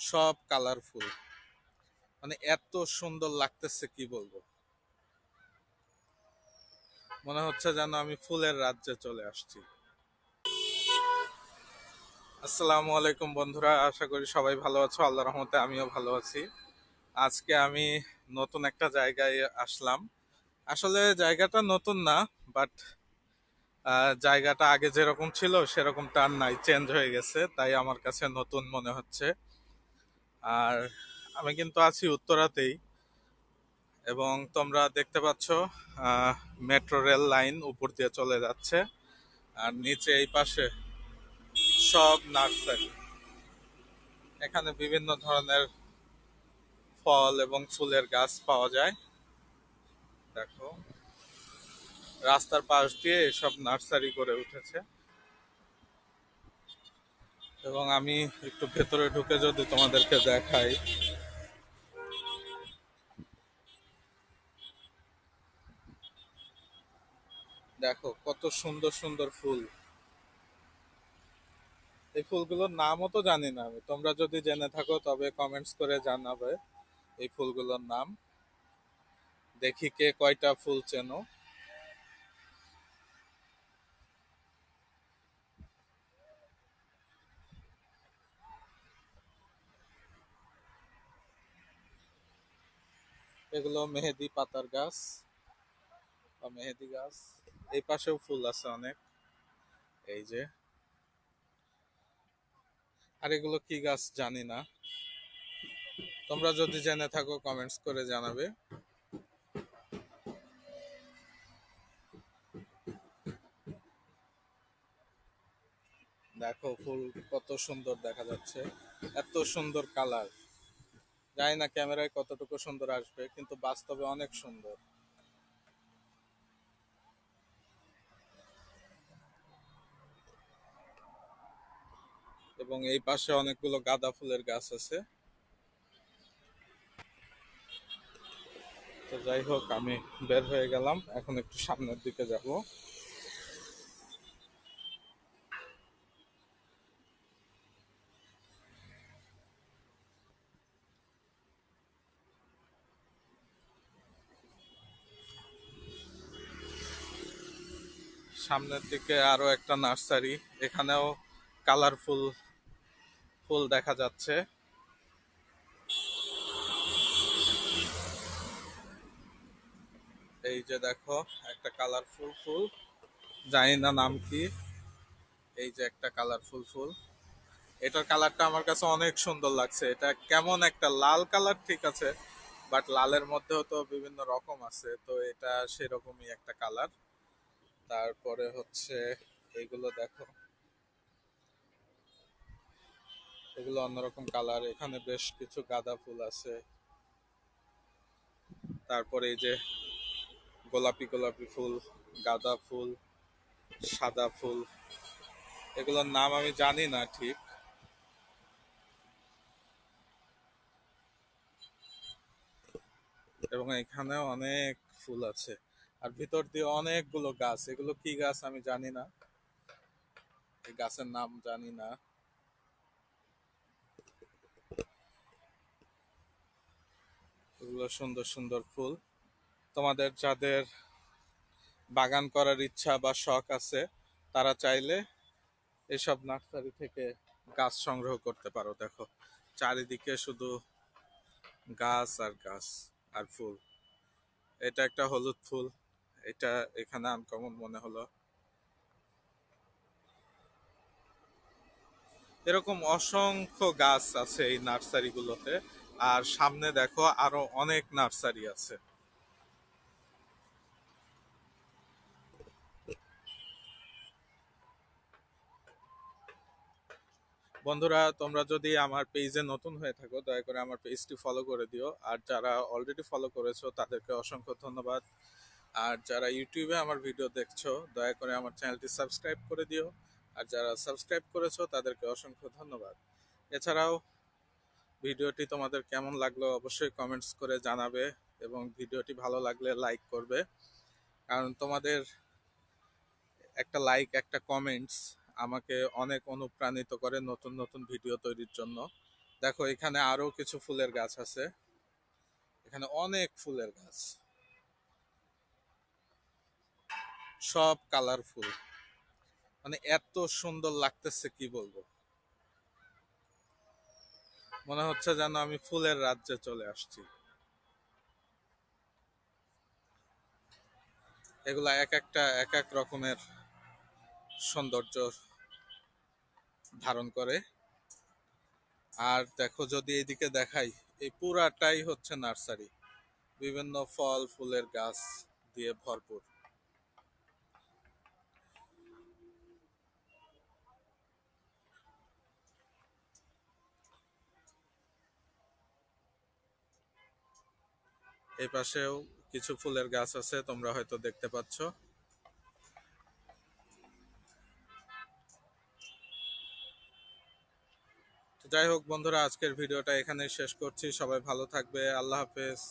সব কালারফুল মানে এত সুন্দর লাগতেছে, কি বলব? মনে হচ্ছে যেন আমি ফুলের রাজ্যে চলে আসছি। আসসালামু আলাইকুম বন্ধুরা, আশা করি সবাই ভালো আছো আল্লাহ রহমতে আমিও ভালো আছি। আজকে আমি নতুন একটা জায়গায় আসলাম। আসলে জায়গাটা নতুন না বাট জায়গাটা আগে যেরকম ছিল সেরকম টান নাই চেঞ্জ হয়ে গেছে, তাই আমার কাছে নতুন মনে হচ্ছে। আর আমি কিন্তু আছি উত্তরাতেই। এবং তোমরা দেখতে পাচ্ছ মেট্রো রেল লাইন উপর দিয়ে চলে যাচ্ছে। আর নিচে এই পাশে সব নার্সারি। এখানে বিভিন্ন ধরনের ফল এবং ফুলের গাছ পাওয়া যায়। দেখো, রাস্তার পাশ দিয়ে সব নার্সারি করে উঠেছে। এবং আমি একটু ভেতরে ঢুকে যদি তোমাদেরকে দেখাই। দেখো, কত সুন্দর সুন্দর ফুল। এই ফুলগুলোর নামও তো জানি না আমি। তোমরা যদি জেনে থাকো, তবে কমেন্টস করে জানাবে এই ফুলগুলোর নাম। দেখি কে কয়টা ফুল চেনো। এগুলো মেহেদি পাতার গাছ বা মেহেদি গাছ। এই পাশেও ফুল আছে অনেক। এই যে। আর এগুলো কি গাছ জানি না। তোমরা যদি জেনে থাকো কমেন্টস করে জানাবে। দেখো ফুল কত সুন্দর দেখা যাচ্ছে। এত সুন্দর কালার জানি না ক্যামেরায় কতটুকু সুন্দর আসবে, কিন্তু বাস্তবে অনেক সুন্দর। এবং এই পাশে অনেকগুলো গাঁদা ফুলের গাছ আছে। তো যাই হোক, আমি বের হয়ে গেলাম, এখন একটু সামনের দিকে যাব। সামনের দিকে আরও একটা নার্সারি, এখানেও কালারফুল ফুল দেখা যাচ্ছে। এই যে দেখো, একটা কালারফুল ফুল। জানি না নাম কি। এই যে একটা কালারফুল ফুল। এটার কালারটা আমার কাছে অনেক সুন্দর লাগছে। এটা কেমন একটা লাল কালার ঠিক আছে, বাট লালের মধ্যেও তো বিভিন্ন রকম আছে, তো এটা সেরকমই একটা কালার। তারপরে হচ্ছে এগুলো দেখো। এগুলো অন্যরকম কালার এখানে বেশ কিছু গাঁদা ফুল আছে। তারপরে এই যে গোলাপি গোলাপি ফুল, গাঁদা ফুল, সাদা ফুল, এগুলোর নাম আমি জানি না ঠিক। এবং এখানে অনেক ফুল আছে। আর ভিতর দিয়ে অনেকগুলো গাছ। এগুলো কি গাছ আমি জানি না। এই গাছের নাম জানি না। এগুলো সুন্দর সুন্দর ফুল। তোমাদের যাদের বাগান করার ইচ্ছা বা শখ আছে, তারা চাইলে এসব নার্সারি থেকে গাছ সংগ্রহ করতে পারো। দেখো, চারিদিকে শুধু গাছ আর গাছ আর ফুল। এটা একটা হলুদ ফুল। এটা এখানে আনকমন মনে হলো। এরকম অসংখ্য গাছ আছে এই নার্সারিগুলোতে, আর সামনে দেখো আরও অনেক নার্সারি আছে। বন্ধুরা, তোমরা যদি আমার পেজে নতুন হয়ে থাকো, দয়া করে আমার পেজটি ফলো করে দিও। আর যারা অলরেডি ফলো করেছ, তাদেরকে অসংখ্য ধন্যবাদ। আর যারা ইউটিউবে আমার ভিডিও দেখছ, দয়া করে আমার চ্যানেলটি সাবস্ক্রাইব করে দিও। আর যারা সাবস্ক্রাইব করেছ, তাদেরকে অসংখ্য ধন্যবাদ। এছাড়াও, ভিডিওটি তোমাদের কেমন লাগল অবশ্যই কমেন্টস করে জানাবে এবং ভিডিওটি ভালো লাগলে লাইক করবে। কারণ তোমাদের একটা লাইক, একটা কমেন্টস আমাকে অনেক অনুপ্রাণিত করে নতুন নতুন ভিডিও তৈরির জন্য। দেখো, এখানে আরও কিছু ফুলের গাছ আছে। এখানে অনেক ফুলের গাছ। সব কালারফুল মানে এত সুন্দর লাগতেছে, কি বলব? মনে হচ্ছে যেন আমি ফুলের রাজ্যে চলে আসছি। এগুলা এক একটা, এক এক রকমের সৌন্দর্য ধারণ করে। আর দেখো, যদি এইদিকে দেখাই, এই পুরাটাই হচ্ছে নার্সারি। বিভিন্ন ফল, ফুলের গাছ দিয়ে ভরপুর। এই পাশেও কিছু ফুলের গাছ আছে, তোমরা হয়তো দেখতে পাচ্ছ। যাই হোক বন্ধুরা, আজকের ভিডিওটা এখানে শেষ করছি। সবাই ভালো থাকবে, আল্লাহ হাফেজ।